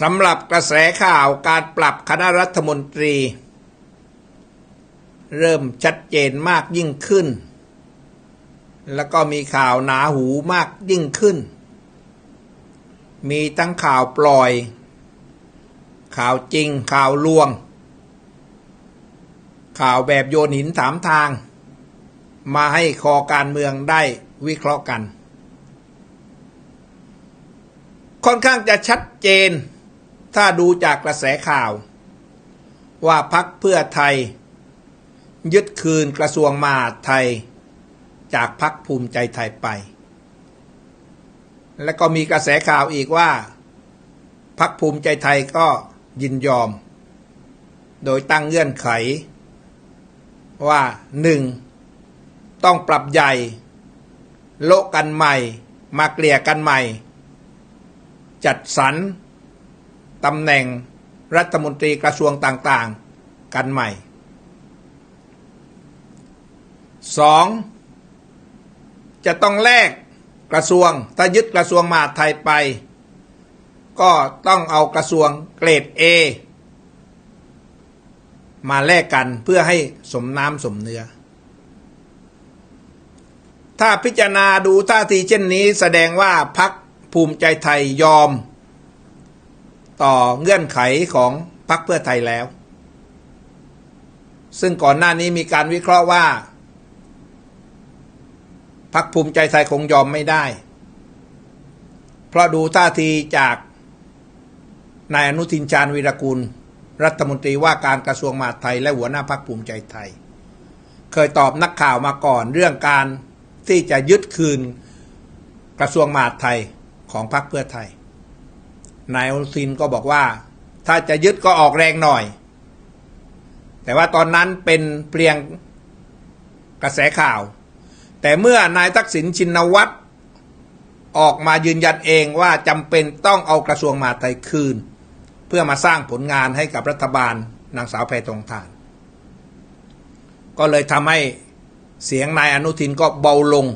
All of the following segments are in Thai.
สำหรับกระแสข่าวการปรับคณะรัฐมนตรี เริ่มชัดเจนมากยิ่งขึ้น แล้วก็มีข่าวหนาหูมากยิ่งขึ้น มีทั้งข่าวปล่อย ข่าวจริงข่าวลวง ข่าวแบบโยนหินถามทาง มาให้คอการเมืองได้วิเคราะห์กันค่อนข้างจะชัดเจน ถ้าดูจากกระแสข่าว ว่าพักเพื่อไทย ยึดคืนกระทรวงมหาดไทย จากพักภูมิใจไทยไป และก็มีกระแสข่าวอีกว่า พักภูมิใจไทยก็ยินยอม โดยตั้งเงื่อนไข ว่าหนึ่งต้องปรับใหญ่ โละกันใหม่ มาเกลี่ยกันใหม่ จัดสรร ตำแหน่งรัฐมนตรีกระทรวงต่างๆ กันใหม่สองจะต้องแลกกระทรวงถ้ายึดกระทรวงมหาดไทยไป ก็ต้องเอากระทรวงเกรด A มาแลกกันเพื่อให้สมน้ำสมเนื้อ ถ้าพิจารณาดูท่าทีเช่นนี้แสดงว่าพักภูมิใจไทยยอม ต่อเงื่อนไขของพักเพื่อไทยแล้ว ซึ่งก่อนหน้านี้มีการวิเคราะห์ว่าพักภูมิใจไทยคงยอมไม่ได้ เพราะดูท่าทีจากนายอนุทินชาญวีรกุล รัฐมนตรีว่าการกระทรวงมหาดไทย และหัวหน้าพักภูมิใจไทย เคยตอบนักข่าวมาก่อนเรื่องการที่จะยึดคืนกระทรวงมหาดไทยของพรรคเพื่อไทย นายอนุทินก็บอกว่า ถ้าจะยึดก็ออกแรงหน่อย แต่ว่าตอนนั้นเป็นเพียงกระแสข่าว แต่เมื่อนายทักษิณชินวัตรออกมายืนยันเองว่าจำเป็นต้องเอากระทรวงมหาดไทยคืน เพื่อมาสร้างผลงานให้กับรัฐบาลนางสาวแพทองทาน ก็เลยทำให้เสียงนายอนุทินก็เบาลง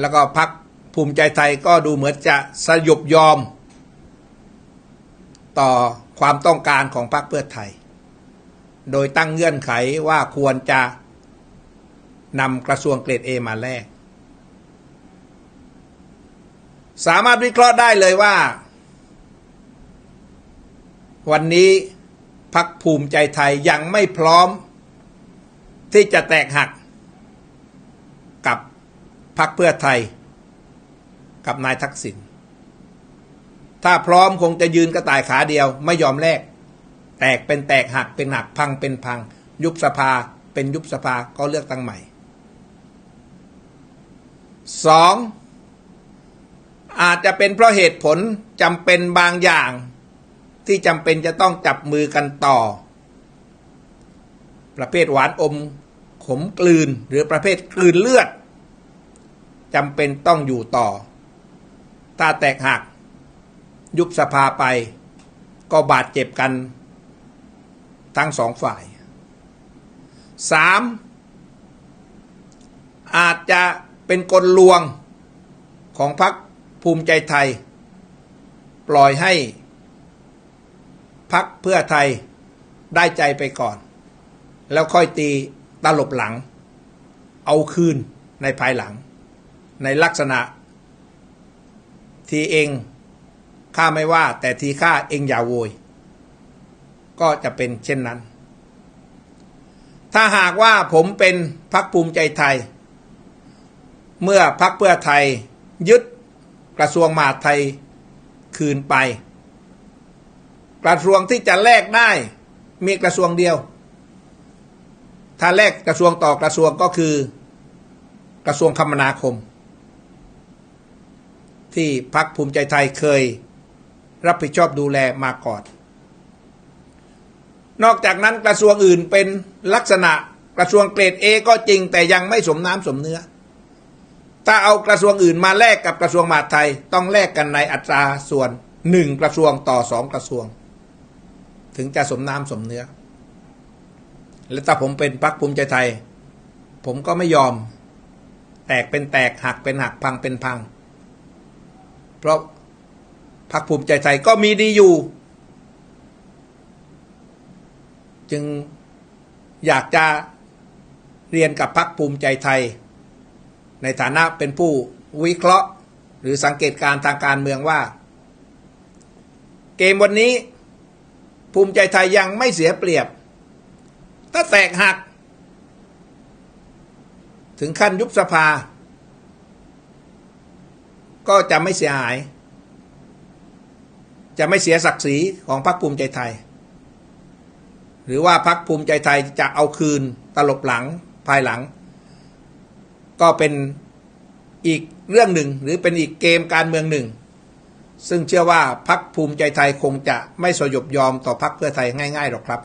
แล้วก็พัก ภูมิใจไทยก็ดูเหมือนจะสยบยอม ต่อความต้องการของพรรคเพื่อไทย โดยตั้งเงื่อนไขว่าควรจะนำกระทรวงเกรดเอมาแลกสามารถวิเคราะห์ได้เลยว่า วันนี้พักภูมิใจไทยยังไม่พร้อม ที่จะแตกหักกับพักเพื่อไทย กับนายทักษิณถ้าพร้อมคงจะยืนกระต่ายขาเดียวไม่ยอมแลกแตกเป็นแตกหักเป็นหักพังเป็นพัง ยุบสภาเป็นยุบสภาก็เลือกตั้งใหม่สองอาจจะเป็นเพราะเหตุผลจำเป็นบางอย่าง ที่จำเป็นจะต้องจับมือกันต่อ ประเภทหวานอม ขมกลืนหรือประเภทกลืนเลือดจำเป็นต้องอยู่ต่อ ถ้าแตกหัก ยุบสภาไป ก็บาดเจ็บกัน ทั้งสองฝ่ายสามอาจจะเป็นกลลวงของพรรคภูมิใจไทย ปล่อยให้พักเพื่อไทยได้ใจไปก่อน แล้วค่อยตีตลบหลัง เอาคืนในภายหลัง ในลักษณะ ทีเองข้าไม่ว่า แต่ทีข้าเองอย่าโวย ก็จะเป็นเช่นนั้น ถ้าหากว่าผมเป็นพักภูมิใจไทย เมื่อพักเพื่อไทยยึดกระทรวงมหาดไทยคืนไป กระทรวงที่จะแลกได้มีกระทรวงเดียว ถ้าแลกกระทรวงต่อกระทรวงก็คือ กระทรวงคมนาคม ที่พักภูมิใจไทยเคย รับผิดชอบดูแลมาก่อน นอกจากนั้นกระทรวงอื่นเป็นลักษณะกระทรวงเกรดเอก็จริงแต่ยังไม่สมน้ำสมเนื้อ ถ้าเอากระทรวงอื่นมาแลกกับกระทรวงมหาดไทยต้องแลกกันในอัตราส่วนหนึ่งกระทรวงต่อสองกระทรวง ถึงจะสมน้ำสมเนื้อ และถ้าผมเป็นพรรคภูมิใจไทย ผมก็ไม่ยอม แตกเป็นแตกหักเป็นหักพังเป็นพัง เพราะพรรคภูมิใจไทยก็มีดีอยู่ จึงอยากจะเรียนกับพรรคภูมิใจไทย ในฐานะเป็นผู้วิเคราะห์หรือสังเกตการณ์ทางการเมืองว่า เกมวันนี้ ภูมิใจไทยยังไม่เสียเปรียบ ถ้าแตกหัก ถึงขั้นยุบสภา ก็จะไม่เสียหาย จะไม่เสียศักดิ์ศรีของพรรคภูมิใจไทย หรือว่าพรรคภูมิใจไทยจะเอาคืนตลบหลังภายหลัง ก็เป็นอีกเรื่องหนึ่งหรือเป็นอีกเกมการเมืองหนึ่ง ซึ่งเชื่อว่าพรรคภูมิใจไทยคงจะไม่สยบยอมต่อพรรคเพื่อไทยง่ายๆหรอกครับ